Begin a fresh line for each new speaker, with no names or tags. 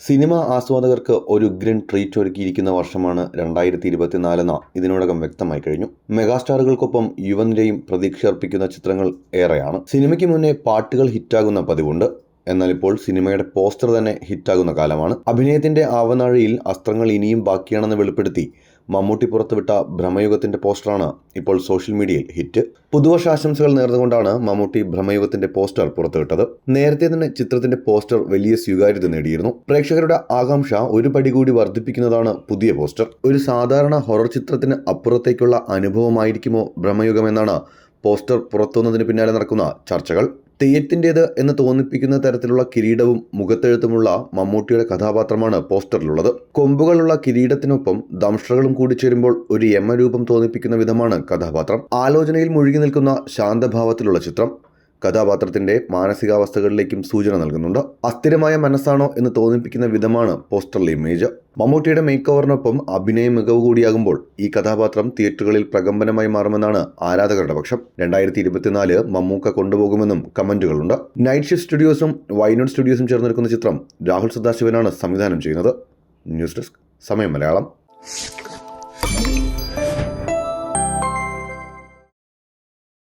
Cinema ആസ്വാദകർക്ക് ഒരു ഉഗ്രൻ treat ഒരുക്കിയിരിക്കുന്ന വർഷമാണ് രണ്ടായിരത്തി ഇരുപത്തിനാലെന്ന ഇതിനോടകം വ്യക്തമായി കഴിഞ്ഞു. മെഗാസ്റ്റാറുകൾക്കൊപ്പം യുവനിരയും പ്രതീക്ഷയർപ്പിക്കുന്ന ചിത്രങ്ങൾ ഏറെയാണ്. സിനിമയ്ക്ക് മുന്നേ പാട്ടുകൾ ഹിറ്റാകുന്ന പതിവുണ്ട്. എന്നാൽ ഇപ്പോൾ സിനിമയുടെ പോസ്റ്റർ തന്നെ ഹിറ്റാകുന്ന കാലമാണ്. അഭിനയത്തിന്റെ ആവനാഴിയിൽ അസ്ത്രങ്ങൾ ഇനിയും ബാക്കിയാണെന്ന് വെളിപ്പെടുത്തി മമ്മൂട്ടി പുറത്തുവിട്ട ഭ്രമയുഗത്തിന്റെ പോസ്റ്ററാണ് ഇപ്പോൾ സോഷ്യൽ മീഡിയയിൽ ഹിറ്റ്. പുതുവർഷാശംസകൾ നേർന്നുകൊണ്ടാണ് മമ്മൂട്ടി ഭ്രമയുഗത്തിന്റെ പോസ്റ്റർ പുറത്തുവിട്ടത്. നേരത്തെ തന്നെ ചിത്രത്തിന്റെ പോസ്റ്റർ വലിയ സ്വീകാര്യത നേടിയിരുന്നു. പ്രേക്ഷകരുടെ ആകാംക്ഷ ഒരു പടി കൂടി വർദ്ധിപ്പിക്കുന്നതാണ് പുതിയ പോസ്റ്റർ. ഒരു സാധാരണ ഹൊറർ ചിത്രത്തിന് അപ്പുറത്തേക്കുള്ള അനുഭവമായിരിക്കുമോ ഭ്രമയുഗമെന്നാണ് പോസ്റ്റർ പുറത്തുവന്നതിന് പിന്നാലെ നടക്കുന്ന ചർച്ചകൾ. തെയ്യത്തിന്റേത് എന്ന് തോന്നിപ്പിക്കുന്ന തരത്തിലുള്ള കിരീടവും മുഖത്തെഴുത്തുമുള്ള മമ്മൂട്ടിയുടെ കഥാപാത്രമാണ് പോസ്റ്ററിലുള്ളത്. കൊമ്പുകളുള്ള കിരീടത്തിനൊപ്പം ദംഷ്ട്രകളും കൂടിച്ചേരുമ്പോൾ ഒരു യമരൂപം തോന്നിപ്പിക്കുന്ന വിധമാണ് കഥാപാത്രം. ആലോചനയിൽ മുഴുകി നിൽക്കുന്ന ശാന്തഭാവത്തിലുള്ള ചിത്രം. കഥാപാത്രത്തിന്റെ മാനസികാവസ്ഥകളിലേക്കും സൂചന നൽകുന്നുണ്ട്. അസ്ഥിരമായ മനസ്സാണോ എന്ന് തോന്നിപ്പിക്കുന്ന വിധമാണ് പോസ്റ്ററിലെ ഇമേജ്. മമ്മൂട്ടിയുടെ മേക്ക് ഓവറിനൊപ്പം അഭിനയ മികവ് കൂടിയാകുമ്പോൾ ഈ കഥാപാത്രം തിയേറ്ററുകളിൽ പ്രകമ്പനമായി മാറുമെന്നാണ് ആരാധകരുടെ പക്ഷം. രണ്ടായിരത്തി ഇരുപത്തിനാല് മമ്മൂക്ക കൊണ്ടുപോകുമെന്നും കമന്റുകളുണ്ട്. നൈറ്റ് ഷിഫ്റ്റ് സ്റ്റുഡിയോസും വൈനോട് സ്റ്റുഡിയോസും ചേർന്നെടുക്കുന്ന ചിത്രം രാഹുൽ സദാശിവനാണ് സംവിധാനം ചെയ്യുന്നത്. ന്യൂസ് ഡെസ്ക് സമയം മലയാളം.